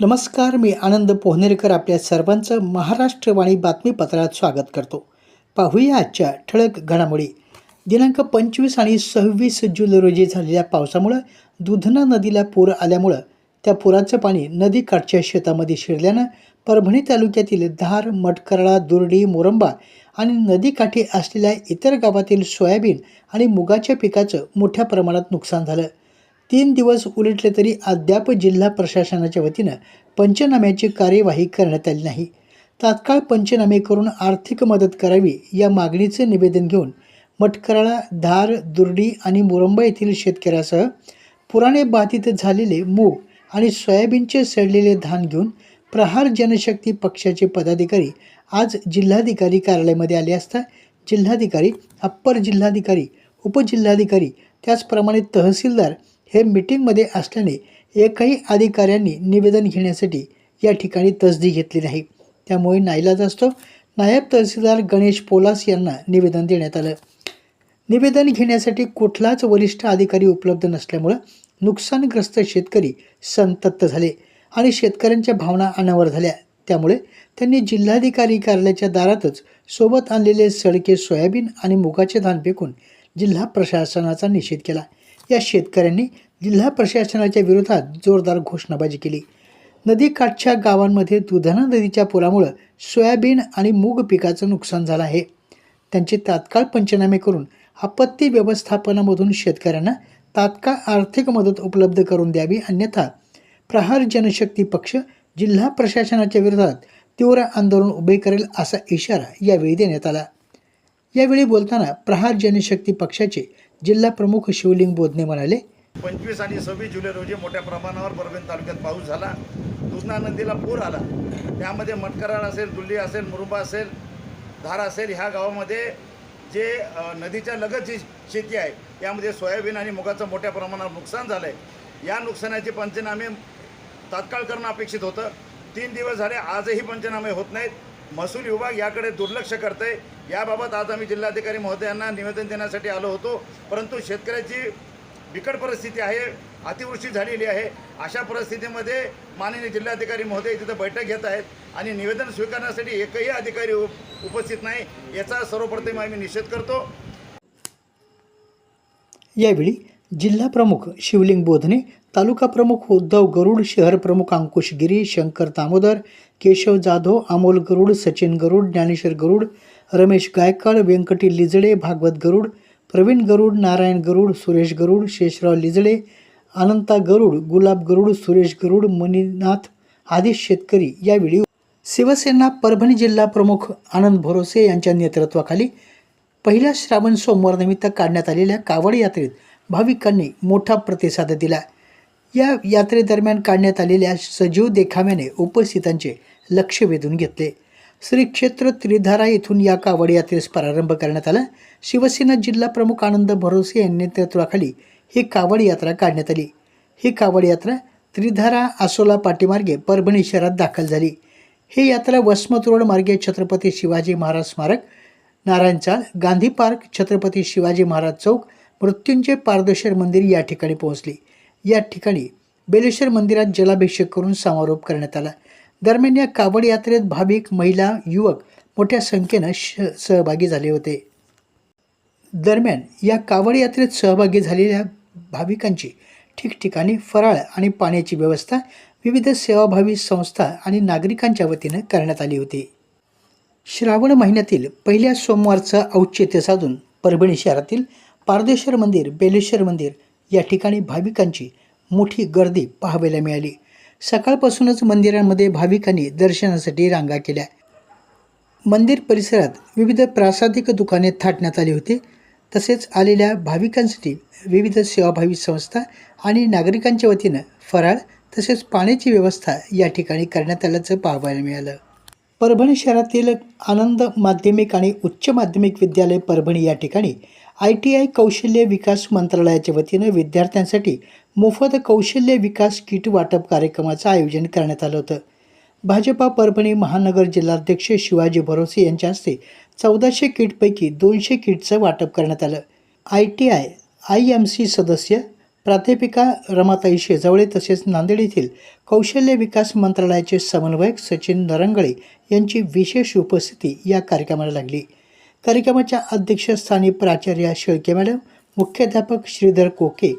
नमस्कार मी आनंद पोहनेरकर आपल्या सर्वांचं महाराष्ट्रवाणी बातमीपत्रात स्वागत करतो. पाहूया आजच्या ठळक घडामोडी. दिनांक पंचवीस आणि सव्वीस जुलै रोजी झालेल्या पावसामुळं दुधना नदीला पूर आल्यामुळं त्या पुराचं पाणी नदीकाठच्या शेतामध्ये शिरल्यानं परभणी तालुक्यातील धार मटकरळा दुर्डी मोरंबा आणि नदीकाठी असलेल्या इतर गावातील सोयाबीन आणि मुगाच्या पिकाचं मोठ्या प्रमाणात नुकसान झालं. तीन दिवस उलटले तरी अद्याप जिल्हा प्रशासनाच्या वतीनं पंचनाम्याची कार्यवाही करण्यात आली नाही. तात्काळ पंचनामे करून आर्थिक मदत करावी या मागणीचे निवेदन घेऊन मटकराळा धार दुर्डी आणि मुरंबा येथील शेतकऱ्यासह पुराणे बाधित झालेले मूग आणि सोयाबीनचे सडलेले धान घेऊन प्रहार जनशक्ती पक्षाचे पदाधिकारी आज जिल्हाधिकारी कार्यालयामध्ये आले असता जिल्हाधिकारी अप्पर जिल्हाधिकारी उपजिल्हाधिकारी त्याचप्रमाणे तहसीलदार हे मीटिंगमध्ये असल्याने एकही अधिकाऱ्यांनी निवेदन घेण्यासाठी या ठिकाणी तसदी घेतली नाही. त्यामुळे नाईलाज असतो. नायब तहसीलदार गणेश पोलास यांना निवेदन देण्यात आलं. निवेदन घेण्यासाठी कुठलाच वरिष्ठ अधिकारी उपलब्ध नसल्यामुळं नुकसानग्रस्त शेतकरी संतप्त झाले आणि शेतकऱ्यांच्या भावना अनावर झाल्या. त्यामुळे त्यांनी जिल्हाधिकारी कार्यालयाच्या दारातच सोबत आणलेले सडके सोयाबीन आणि मुगाचे धान फेकून जिल्हा प्रशासनाचा निषेध केला. या शेतकऱ्यांनी जिल्हा प्रशासनाच्या विरोधात जोरदार घोषणाबाजी केली. नदीकाठच्या गावांमध्ये दुधना नदीच्या पुरामुळं सोयाबीन आणि मूग पिकाचं नुकसान झालं आहे. त्यांचे तात्काळ पंचनामे करून आपत्ती व्यवस्थापनामधून शेतकऱ्यांना तात्काळ आर्थिक मदत उपलब्ध करून द्यावी अन्यथा प्रहार जनशक्ती पक्ष जिल्हा प्रशासनाच्या विरोधात तीव्र आंदोलन उभे करेल असा इशारा यावेळी देण्यात आला. यावेळी बोलताना प्रहार जनशक्ती पक्षाचे जिल्हा प्रमुख शिवलिंग बोधने म्हणाले पंचवीस आणि सव्वीस जुलै रोजी मोठ्या प्रमाणावर परभणी तालुक्यात पाऊस झाला. कृष्णा नदीला पूर आला. त्यामध्ये मटकराळ असेल दुल्ली असेल मुरुबा असेल धार असेल ह्या गावामध्ये जे नदीच्या लगत जी शेती आहे यामध्ये सोयाबीन आणि मुगाचं मोठ्या प्रमाणावर नुकसान झालं आहे या नुकसानाचे पंचनामे तात्काळ करणं अपेक्षित होतं. तीन दिवस झाले आजही पंचनामे होत नाहीत. महसूल विभाग याकडे दुर्लक्ष करत आहे याबाबत आज आम्ही जिल्हाधिकारी महोदयांना निवेदन देण्यासाठी आलो होतो. परंतु शेतकऱ्याची बिकट परिस्थिती आहे अतिवृष्टी झालेली आहे. अशा परिस्थितीमध्ये माननीय जिल्हाधिकारी महोदय तिथं बैठक घेत आहेत आणि निवेदन स्वीकारण्यासाठी एकही अधिकारी उप उपस्थित नाही याचा सर्वप्रथम आम्ही निषेध करतो. यावेळी जिल्हा प्रमुख शिवलिंग बोधने तालुका प्रमुख उद्धव गरुड शहर प्रमुख अंकुश गिरी शंकर दामोदर केशव जाधव अमोल गरुड सचिन गरुड ज्ञानेश्वर गरुड रमेश गायकवाड व्यंकटी लिजडे भागवत गरुड प्रवीण गरुड नारायण गरुड सुरेश गरुड शेषराव लिजडे अनंता गरुड गुलाब गरुड सुरेश गरुड मणिनाथ आदी शेतकरी यावेळी शिवसेना परभणी जिल्हा प्रमुख आनंद भरोसे यांच्या नेतृत्वाखाली पहिल्या श्रावण सोमवारनिमित्त काढण्यात आलेल्या कावड यात्रेत भाविकांनी मोठा प्रतिसाद दिला. या यात्रेदरम्यान काढण्यात आलेल्या सजीव देखाव्याने उपस्थितांचे लक्ष वेधून घेतले. श्री क्षेत्र त्रिधारा येथून या कावड यात्रेस प्रारंभ करण्यात आला. शिवसेना जिल्हा प्रमुख आनंद भरोसे यांनी नेतृत्वाखाली ही कावड यात्रा काढण्यात आली. ही कावड यात्रा त्रिधारा आसोला पाटीमार्गे परभणी शहरात दाखल झाली. ही यात्रा वसमत रोड मार्गे छत्रपती शिवाजी महाराज स्मारक नारायण चाळ गांधी पार्क छत्रपती शिवाजी महाराज चौक मृत्युंजय पारदेश्वर मंदिर या ठिकाणी पोहोचले. या ठिकाणी बेलेश्वर मंदिरात जलाभिषेक करून समारोप करण्यात आला. दरम्यान या कावड यात्रेत भाविक महिला युवक मोठ्या संख्येनं श सहभागी झाले होते. दरम्यान या कावड यात्रेत सहभागी झालेल्या भाविकांची ठिकठिकाणी फराळ आणि पाण्याची व्यवस्था विविध सेवाभावी संस्था आणि नागरिकांच्या वतीनं करण्यात आली होती. श्रावण महिन्यातील पहिल्या सोमवारचं औचित्य साधून परभणी शहरातील पारदेश्वर मंदिर बेलेश्वर मंदिर या ठिकाणी भाविकांची मोठी गर्दी पाहायला मिळाली. सकाळपासूनच मंदिरांमध्ये भाविकांनी दर्शनासाठी रांगा केल्या. मंदिर परिसरात विविध प्रासादिक दुकाने थाटण्यात आली होती. तसेच आलेल्या भाविकांसाठी विविध सेवाभावी संस्था आणि नागरिकांच्या वतीनं फराळ तसेच पाण्याची व्यवस्था या ठिकाणी करण्यात आल्याचं पाहायला मिळालं. परभणी शहरातील आनंद माध्यमिक आणि उच्च माध्यमिक विद्यालय परभणी या ठिकाणी आय टी आय कौशल्य विकास मंत्रालयाच्या वतीनं विद्यार्थ्यांसाठी मोफत कौशल्य विकास किट वाटप कार्यक्रमाचं आयोजन करण्यात आलं होतं. भाजपा परभणी महानगर जिल्हाध्यक्ष शिवाजी भरोसे यांच्या हस्ते चौदाशे किटपैकी दोनशे किटचं वाटप करण्यात आलं. I T I I M C सदस्य प्राध्यापिका रमाताई शेजावळे तसेच नांदेड येथील कौशल्य विकास मंत्रालयाचे समन्वयक सचिन नरंगळे यांची विशेष उपस्थिती या कार्यक्रमाला लागली. कार्यक्रमाच्या अध्यक्षस्थानी प्राचार्य शेळके मॅडम मुख्याध्यापक श्रीधर कोके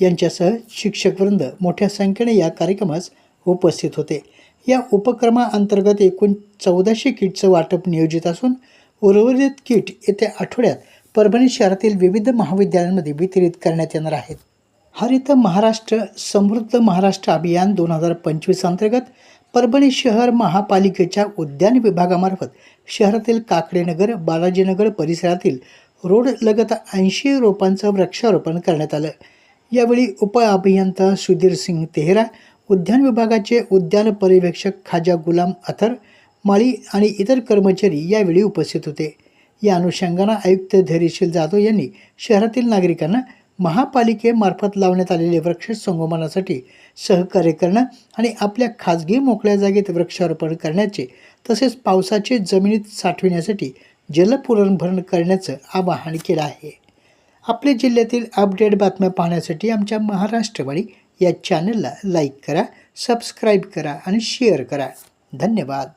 यांच्यासह शिक्षकवृंद मोठ्या संख्येने या कार्यक्रमास उपस्थित होते. या उपक्रमाअंतर्गत एकूण चौदाशे किटचं वाटप नियोजित असून उर्वरित किट येत्या आठवड्यात परभणी शहरातील विविध महाविद्यालयांमध्ये वितरित करण्यात येणार आहेत. हरित महाराष्ट्र समृद्ध महाराष्ट्र अभियान दोन हजार पंचवीस अंतर्गत परभणी शहर महापालिकेच्या उद्यान विभागामार्फत शहरातील काकडेनगर बालाजीनगर परिसरातील रोड लगत ऐंशी रोपांचं वृक्षारोपण करण्यात आलं. यावेळी उप अभियंता सुधीर सिंग तेहरा उद्यान विभागाचे उद्यान पर्यवेक्षक खाजा गुलाम अथर माळी आणि इतर कर्मचारी यावेळी उपस्थित होते. या अनुषंगानं आयुक्त धैर्यशील जाधव यांनी शहरातील नागरिकांना महापालिकेमार्फत लावण्यात आलेले वृक्ष संगोपनासाठी सहकार्य करणं आणि आपल्या खाजगी मोकळ्या जागेत वृक्षारोपण करण्याचे तसेच पावसाचे जमिनीत साठविण्यासाठी जलपुनर्भरण करण्याचं आवाहन केलं आहे. आपल्या जिल्ह्यातील अपडेट बातम्या पाहण्यासाठी आमच्या महाराष्ट्रवाणी या चॅनलला लाईक करा सबस्क्राईब करा आणि शेअर करा. धन्यवाद.